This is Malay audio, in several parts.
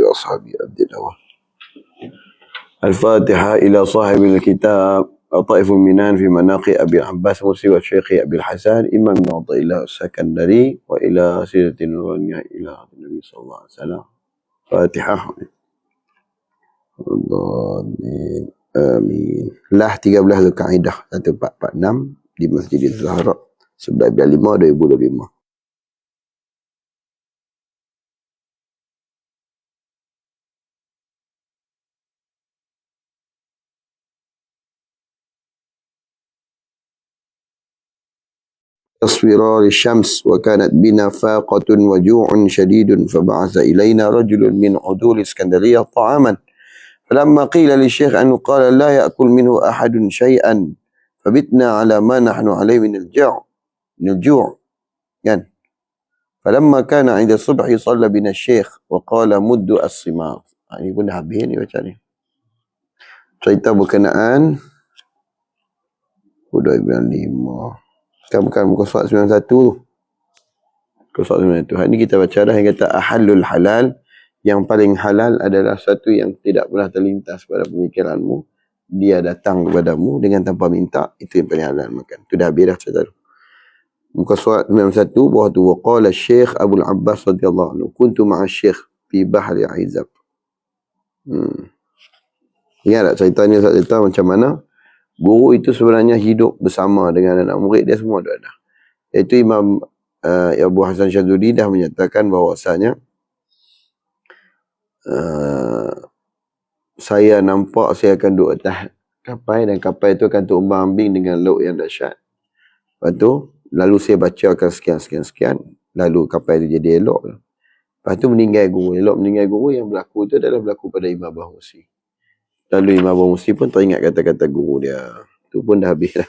وأصحابه عبد الله الفاتحة إلى صاحب الكتاب لطائف المنان في مناقي أبي العباس مرسي والشيخ أبي الحسن إمام بن إلى السكندري وإلى سيرة النورانية إلى النبي صلى الله عليه وسلم فاتحة Amin. Amin. Lah 13 Zulkaidah 1446 di Masjid Zahra 11 5 تصويرا الشمس وكانت بنا فاقة وجوع شديد فبعث إلينا رجل من عدول إسكندرية طعاما. فلما قيل للشيخ أنه قال لا يأكل منه أحد شيئا فبتنا على ما نحن عليه من الجوع من الجوع. يعني فلما كان عند الصبح صلى بنا الشيخ وقال مد الصمار يعني يقول لها habis ni macam ni cerita berkenaan Kan bukan muka surat 91 tu. Muka surat 91. Hari ni kita baca dah yang kata ahalul halal. Yang paling halal adalah satu yang tidak pernah terlintas pada pemikiranmu. Dia datang kepadamu dengan tanpa minta. Itu yang paling halal makan. Itu dah habis dah cerita tu. Muka surat 91 bawah tu. Waqala syekh Abu'l Abbas radiyallahu anhu. Kuntu ma'a syekh fi bahri aizab. Hmm. Ingat tak cerita ni cerita macam mana? Guru itu sebenarnya hidup bersama dengan anak murid dia semua ada. Itu Imam uh, Abu Hasan Syazuli dah menyatakan bahawasanya uh, saya nampak saya akan duduk atas kapal dan kapal itu akan tumbang ambing dengan laut yang dahsyat. Lepas tu, lalu saya baca akan sekian, sekian, sekian. Lalu kapal itu jadi elok. Lepas tu meninggal guru. Elok meninggal guru yang berlaku itu adalah berlaku pada Imam Bahusi. Lalu Imam Abu Muslim pun teringat kata-kata guru dia. Itu pun dah habis dah.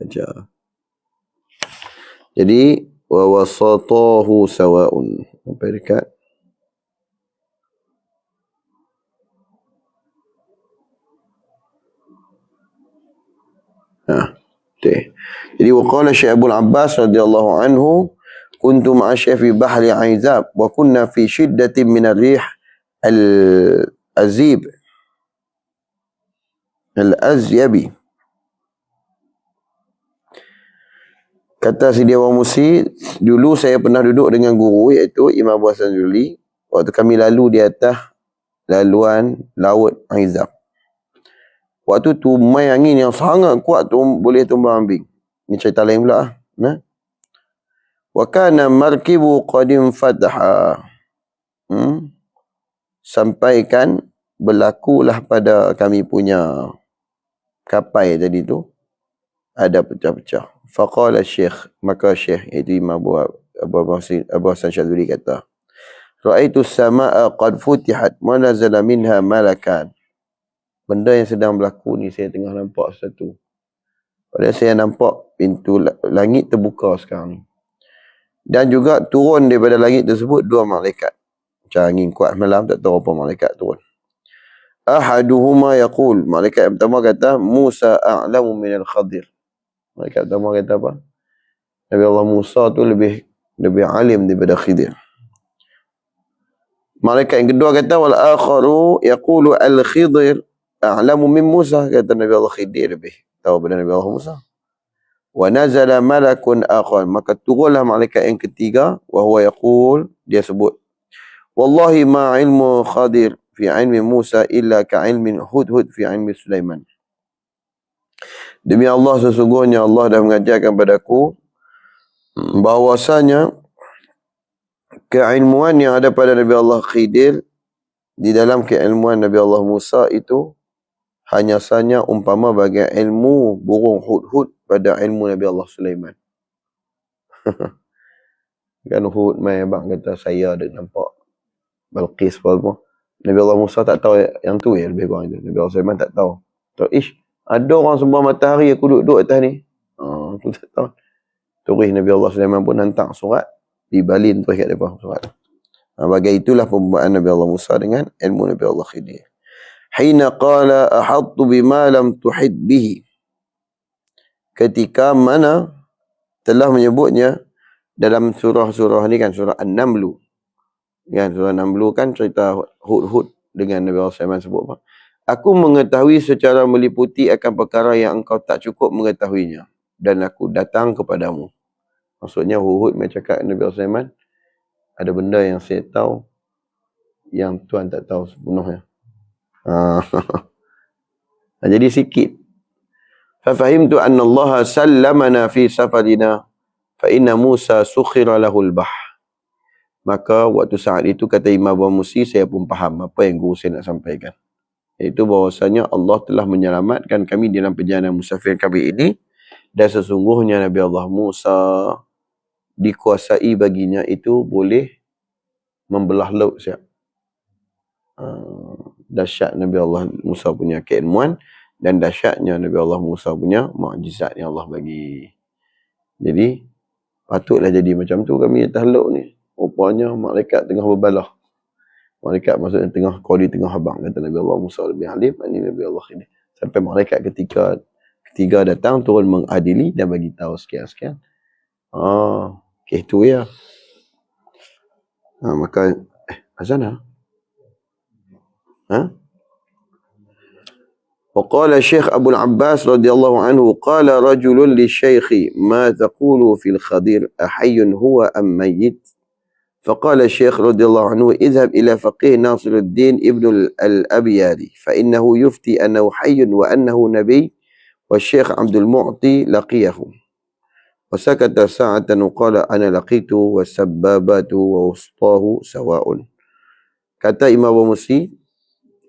Baca. Jadi, wa wasatahu sawa'un. Sampai dekat. Ha. Okay. Jadi, waqala Syekh Abu Abbas radhiyallahu anhu, kuntu ma'a Syekh fi bahri Aizab, wa kunna fi syiddatin min rih al-azib. Al-Azyabi. Kata si Dewa Musi, dulu saya pernah duduk dengan guru iaitu Imam Abu Hassan Juli. Waktu kami lalu di atas laluan laut Aizab. Waktu tu main angin yang sangat kuat tu boleh tumbang ambing. Ini cerita lain pula. Nah. Wa kana markibu qadim fataha. Hmm. Sampaikan berlakulah pada kami punya kapai tadi tu ada pecah-pecah. Faqala Syekh, maka Syekh itu Imam Abu Abu Hasan Abu Hasan Syadzuli kata, "Ra'aitu as-samaa'a qad futihat wa nazala minha malakan." Benda yang sedang berlaku ni saya tengah nampak satu. Padahal saya nampak pintu langit terbuka sekarang ni. Dan juga turun daripada langit tersebut dua malaikat. Macam angin kuat malam tak tahu apa malaikat turun ahaduhuma yaqul. Malaikat yang pertama kata Musa a'lamu min al-Khadir malaikat pertama kata apa? Nabi Allah Musa tu lebih lebih alim daripada Khidir. Malaikat yang kedua kata wal akharu yaqulu al-Khidir a'lamu min Musa. Kata Nabi Allah Khidir lebih tahu daripada Nabi Allah Musa. Wa nazala malakun akhar. Maka turunlah malaikat yang ketiga wa huwa yaqul. Dia sebut wallahi ma ilmu Khadir fi ilmi Musa illa ka ilmi Hudhud fi ilmi Sulaiman. Demi Allah sesungguhnya Allah dah mengajarkan padaku bahwasanya keilmuan yang ada pada Nabi Allah Khidir di dalam keilmuan Nabi Allah Musa itu hanya sahaja umpama bagi ilmu burung hud-hud pada ilmu Nabi Allah Sulaiman. kan Hud mai abang kata saya ada nampak Balqis apa Nabi Allah Musa tak tahu yang tu ya lebih kurang itu. Nabi Allah Sulaiman tak tahu. Tahu ish, ada orang semua matahari aku duduk atas ni. Ha, tu tak tahu. Turis Nabi Allah Sulaiman pun hantar surat di Balin tu kat depan surat. Ha, bagai itulah pembuatan Nabi Allah Musa dengan ilmu Nabi Allah Khidir. Hina qala ahadtu bima lam tuhid bihi. Ketika mana telah menyebutnya dalam surah-surah ni kan surah An-Namlu Kan surah 60 kan cerita Hud-Hud dengan Nabi Allah Sulaiman sebut apa? Aku mengetahui secara meliputi akan perkara yang engkau tak cukup mengetahuinya. Dan aku datang kepadamu. Maksudnya Hud-Hud macam cakap Nabi Allah Sulaiman. Ada benda yang saya tahu. Yang Tuhan tak tahu sepenuhnya. Ha. Jadi sikit. Fafahimtu anna Allah sallamana fi safarina. Fa inna Musa sukhira lahul bah. Maka waktu saat itu kata Imam Abu Musi, saya pun faham apa yang guru saya nak sampaikan. Iaitu bahawasanya Allah telah menyelamatkan kami dalam perjalanan musafir kami ini dan sesungguhnya Nabi Allah Musa dikuasai baginya itu boleh membelah laut siap. Uh, dahsyat Nabi Allah Musa punya keilmuan dan dahsyatnya Nabi Allah Musa punya mukjizat yang Allah bagi. Jadi patutlah jadi macam tu kami atas laut ni. Rupanya malaikat tengah berbalah. Malaikat maksudnya tengah kau di tengah habang kata Nabi Allah Musa lebih alim ini Nabi Allah ini. Sampai malaikat ketika ketiga datang turun mengadili dan bagi tahu sekian-sekian. Ah, okay, itu ya. Ha, maka eh azan ah. Ha? وقال الشيخ أبو العباس رضي الله عنه قال رجل للشيخ ما تقول في الخضير أحي هو أم ميت فقال الشيخ رضي الله عنه اذهب إلى فقيه ناصر الدين ابن الأبياري فإنه يفتي أنه حي وأنه نبي والشيخ عبد المعطي لقيه وسكت ساعة وقال أنا لقيته والسبابات ووسطاه سواء kata Imam Abu Musi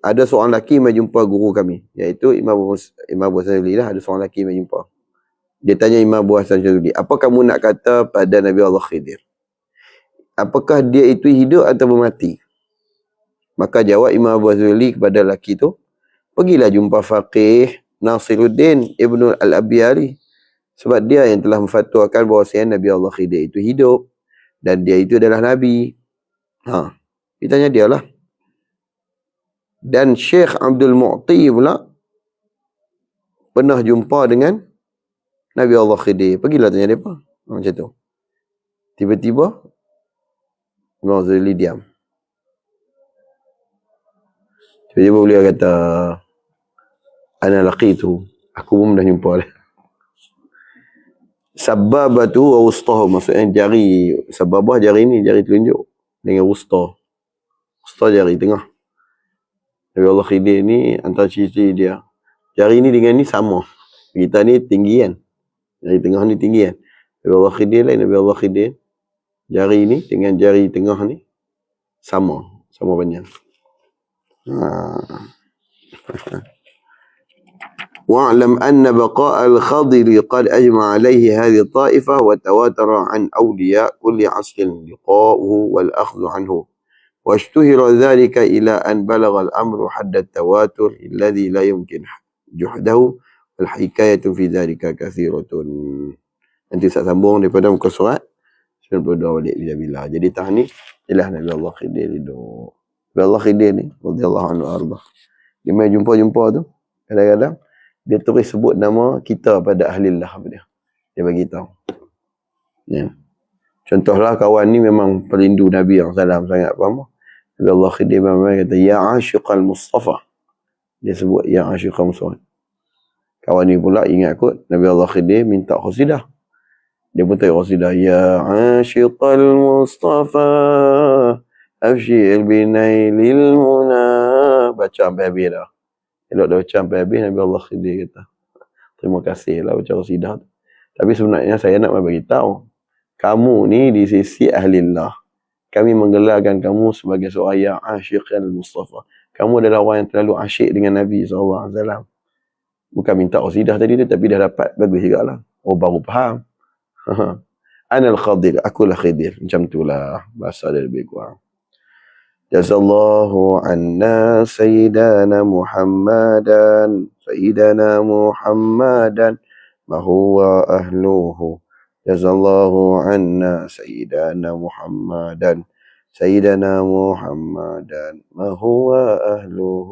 ada seorang lelaki yang jumpa guru kami iaitu Imam Abu Musi, Imam Abu Hasan lah ada seorang lelaki yang jumpa dia tanya Imam Abu Hasan Jazuli apa kamu nak kata pada Nabi Allah Khidir apakah dia itu hidup atau mati? Maka jawab Imam Abu Azuli kepada lelaki itu, pergilah jumpa faqih Nasiruddin Ibn Al-Abiyari. Sebab dia yang telah memfatwakan bahawa Nabi Allah Khidir itu hidup. Dan dia itu adalah Nabi. Ha, kita tanya dia lah. Dan Syekh Abdul Mu'ti pula pernah jumpa dengan Nabi Allah Khidir. Pergilah tanya dia apa. Macam tu. Tiba-tiba Ghazali diam. Tiba-tiba beliau kata, Ana laqitu. Aku pun dah jumpa lah. Sababatu wa ustahu. Maksudnya jari, sababah jari ni, jari telunjuk. Dengan ustah. Ustah jari tengah. Nabi Allah Khidir ni, antara ciri-ciri dia. Jari ni dengan ni sama. Kita ni tinggi kan. Jari tengah ni tinggi kan. Nabi Allah Khidir lain, Nabi Allah Khidir jari ni dengan jari tengah ni sama sama banyak واعلم أن بقاء الخضر قد أجمع عليه هذه الطائفة وتواتر عن أولياء كل عصر لقاؤه والأخذ عنه واشتهر ذلك إلى أن بلغ الأمر حد التواتر الذي لا يمكن جحده والحكاية في ذلك كثيرة Nanti saya sambung daripada muka surat. saya berdoa balik bila-bila. Jadi ni, ialah Nabi Allah Khidir hidup. Nabi Allah Khidir ni, radiyallahu anhu arba. Dia main jumpa-jumpa tu, kadang-kadang, dia terus sebut nama kita pada ahli Allah dia. Dia bagi tahu. Ya. Contohlah kawan ni memang perindu Nabi yang salam sangat faham. Nabi Allah Khidir memang kata ya asyiqal Mustafa. Dia sebut ya asyiqal Mustafa. Kawan ni pula ingat kot Nabi Allah Khidir minta khosidah. Dia pun tanya Qasidah. Ya asyiqal Mustafa Afshil binailil muna Baca sampai habis dah. Elok dah baca sampai habis Nabi Allah khidir kata. Terima kasih lah baca Qasidah tu. Tapi sebenarnya saya nak bagi tahu kamu ni di sisi ahli Allah. Kami menggelarkan kamu sebagai seorang yang asyik al-Mustafa. Kamu adalah orang yang terlalu asyik dengan Nabi SAW. Bukan minta qasidah tadi tu, tapi dah dapat. Bagus juga lah. Oh, baru faham. أنا الخضير أكل خضير جمت ولا بس جزا الله عنا سيدنا محمدا سيدنا محمدا ما هو أهله؟ جزا الله عنا سيدنا محمدا سيدنا محمدا ما هو أهله؟